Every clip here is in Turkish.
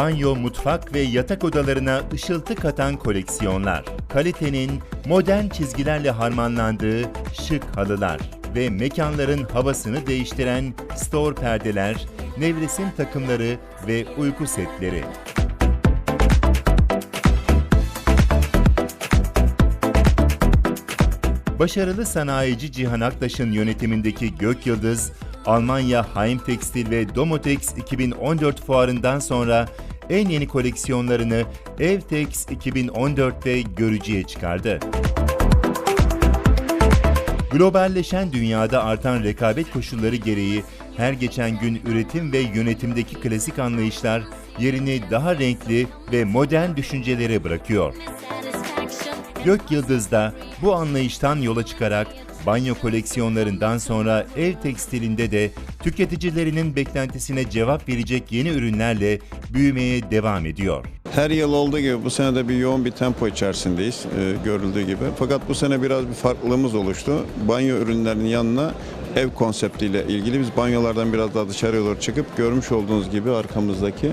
banyo, mutfak ve yatak odalarına ışıltı katan koleksiyonlar. Kalitenin modern çizgilerle harmanlandığı şık halılar ve mekanların havasını değiştiren store perdeler, nevresim takımları ve uyku setleri. Başarılı sanayici Cihan Aktaş'ın yönetimindeki Gök Yıldız, Almanya Heim Tekstil ve Domotex 2014 fuarından sonra en yeni koleksiyonlarını Evtex 2014'te görücüye çıkardı. Globalleşen dünyada artan rekabet koşulları gereği her geçen gün üretim ve yönetimdeki klasik anlayışlar yerini daha renkli ve modern düşüncelere bırakıyor. Gök Yıldız'da bu anlayıştan yola çıkarak banyo koleksiyonlarından sonra ev tekstilinde de tüketicilerinin beklentisine cevap verecek yeni ürünlerle büyümeye devam ediyor. Her yıl olduğu gibi bu sene de bir yoğun bir tempo içerisindeyiz e, görüldüğü gibi. Fakat bu sene biraz bir farklılığımız oluştu. Banyo ürünlerinin yanına ev konseptiyle ilgili biz banyolardan biraz daha dışarıya doğru çıkıp görmüş olduğunuz gibi arkamızdaki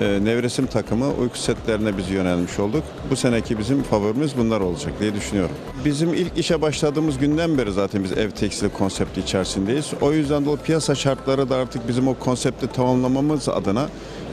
nevresim takımı uyku setlerine biz yönelmiş olduk. Bu seneki bizim favorimiz bunlar olacak diye düşünüyorum. Bizim ilk işe başladığımız günden beri zaten biz ev tekstili konsepti içerisindeyiz. O yüzden dolayı piyasa şartları da artık bizim o konsepti tamamlamamız adına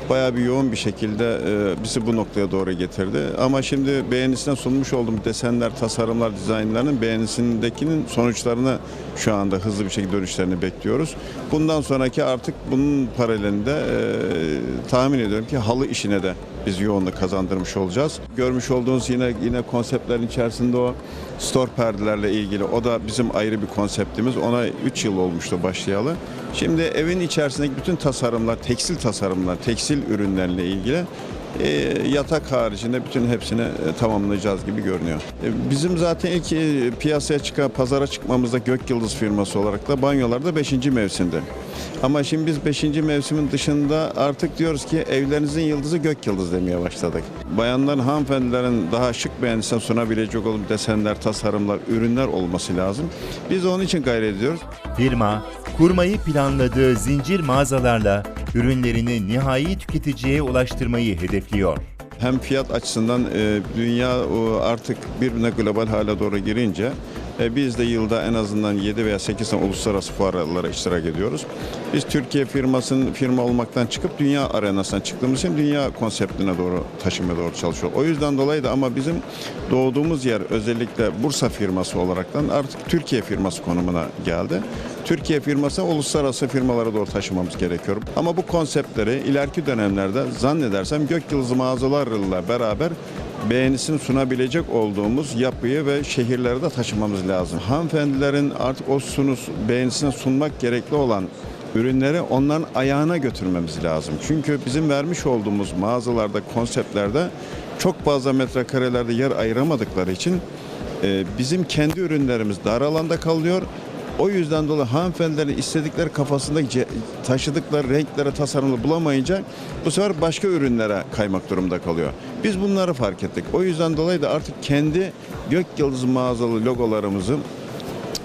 bayağı bir yoğun bir şekilde e, bizi bu noktaya doğru getirdi. Ama şimdi beğenisine sunmuş olduğum desenler, tasarımlar, dizaynlarının beğenisindekinin sonuçlarını şu anda hızlı bir şekilde dönüşlerini bekliyoruz. Bundan sonraki artık bunun paralelinde e, tahmin ediyorum ki halı işine de biz yoğunluk kazandırmış olacağız. Görmüş olduğunuz yine yine konseptlerin içerisinde o store perdelerle ilgili o da bizim ayrı bir konseptimiz. Ona 3 yıl olmuştu başlayalı. Şimdi evin içerisindeki bütün tasarımlar, tekstil tasarımlar, tekstil ürünlerle ilgili e, yatak haricinde bütün hepsini e, tamamlayacağız gibi görünüyor. E, bizim zaten ilk e, piyasaya çıkan, pazara çıkmamızda Gök Yıldız firması olarak da banyolarda 5. mevsimde. Ama şimdi biz 5. mevsimin dışında artık diyoruz ki evlerinizin yıldızı Gök Yıldız demeye başladık. Bayanların, hanımefendilerin daha şık beğenisine sunabilecek olan desenler, tasarımlar, ürünler olması lazım. Biz de onun için gayret ediyoruz. Firma, kurmayı planladığı zincir mağazalarla ürünlerini nihai tüketiciye ulaştırmayı hedefliyor. Hem fiyat açısından e, dünya o, artık birbirine global hale doğru girince e, biz de yılda en azından 7 veya 8 tane uluslararası fuarlara iştirak ediyoruz. Biz Türkiye firmasının firma olmaktan çıkıp dünya arenasına çıktığımız için dünya konseptine doğru taşımaya doğru çalışıyoruz. O yüzden dolayı da ama bizim doğduğumuz yer özellikle Bursa firması olaraktan artık Türkiye firması konumuna geldi. Türkiye firması uluslararası firmalara doğru taşımamız gerekiyor. Ama bu konseptleri ileriki dönemlerde zannedersem Gök Yıldızı mağazalarla beraber beğenisini sunabilecek olduğumuz yapıyı ve şehirlere de taşımamız lazım. Hanımefendilerin artık o sunus beğenisine sunmak gerekli olan ürünleri onların ayağına götürmemiz lazım. Çünkü bizim vermiş olduğumuz mağazalarda, konseptlerde çok fazla metrekarelerde yer ayıramadıkları için e, bizim kendi ürünlerimiz dar alanda kalıyor. O yüzden dolayı hanımefendilerin istedikleri kafasında ce- taşıdıkları renklere tasarımı bulamayınca bu sefer başka ürünlere kaymak durumunda kalıyor. Biz bunları fark ettik. O yüzden dolayı da artık kendi gök yıldızı mağazalı logolarımızı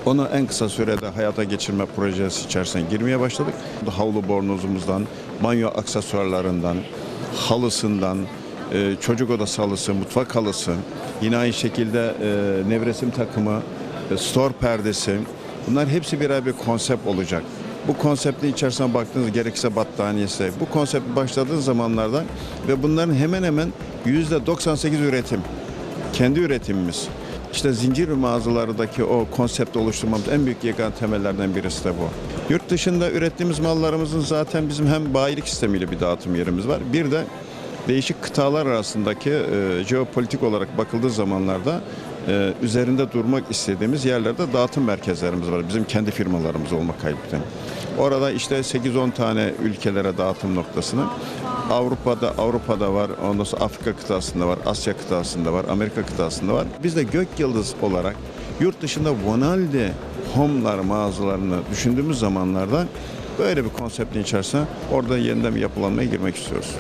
onu en kısa sürede hayata geçirme projesi içerisine girmeye başladık. Havlu bornozumuzdan, banyo aksesuarlarından, halısından, e, çocuk odası halısı, mutfak halısı, yine aynı şekilde e, nevresim takımı, e, store perdesi. Bunlar hepsi birer bir konsept olacak. Bu konseptin içerisine baktığınız gerekirse battaniyesi, bu konsept başladığı zamanlarda ve bunların hemen hemen %98 üretim kendi üretimimiz. İşte zincir mağazalardaki o konsepti oluşturmamız en büyük yegane temellerden birisi de bu. Yurt dışında ürettiğimiz mallarımızın zaten bizim hem bayilik sistemiyle bir dağıtım yerimiz var. Bir de değişik kıtalar arasındaki e, jeopolitik olarak bakıldığı zamanlarda e, üzerinde durmak istediğimiz yerlerde dağıtım merkezlerimiz var. Bizim kendi firmalarımız olmak kaydıyla. Orada işte 8-10 tane ülkelere dağıtım noktasını Avrupa'da Avrupa'da var, ondan sonra Afrika kıtasında var, Asya kıtasında var, Amerika kıtasında var. Biz de Gök Yıldız olarak yurt dışında Vonaldi Home'lar mağazalarını düşündüğümüz zamanlarda böyle bir konseptin içerisine orada yeniden bir yapılanmaya girmek istiyoruz.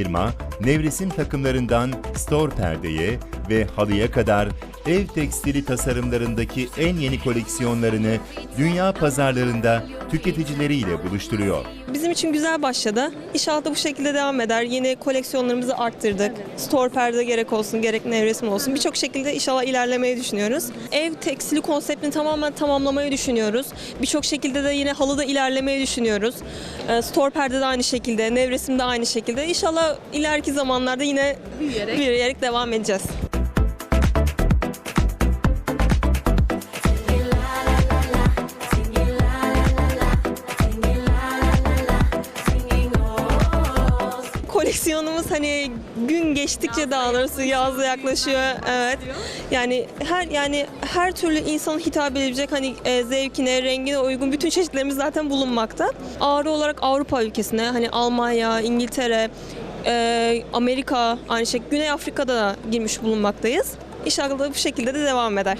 Firma, nevresim takımlarından store perdeye ve halıya kadar ev tekstili tasarımlarındaki en yeni koleksiyonlarını dünya pazarlarında tüketicileriyle buluşturuyor. Bizim için güzel başladı. İnşallah da bu şekilde devam eder. Yeni koleksiyonlarımızı arttırdık. Store perde gerek olsun, gerek nevresim olsun. Birçok şekilde inşallah ilerlemeyi düşünüyoruz. Ev tekstili konseptini tamamen tamamlamayı düşünüyoruz. Birçok şekilde de yine halıda ilerlemeyi düşünüyoruz. Ee, Store perde de aynı şekilde, nevresim de aynı şekilde. İnşallah ileriki zamanlarda yine büyüyerek, büyüyerek devam edeceğiz. Geçtikçe daha doğrusu yazda yaklaşıyor. Evet. Yani her yani her türlü insanın hitap edebilecek hani e, zevkine, rengine uygun bütün çeşitlerimiz zaten bulunmakta. Ağırı olarak Avrupa ülkesine hani Almanya, İngiltere, e, Amerika aynı şekilde Güney Afrika'da da girmiş bulunmaktayız. İnşallah bu şekilde de devam eder.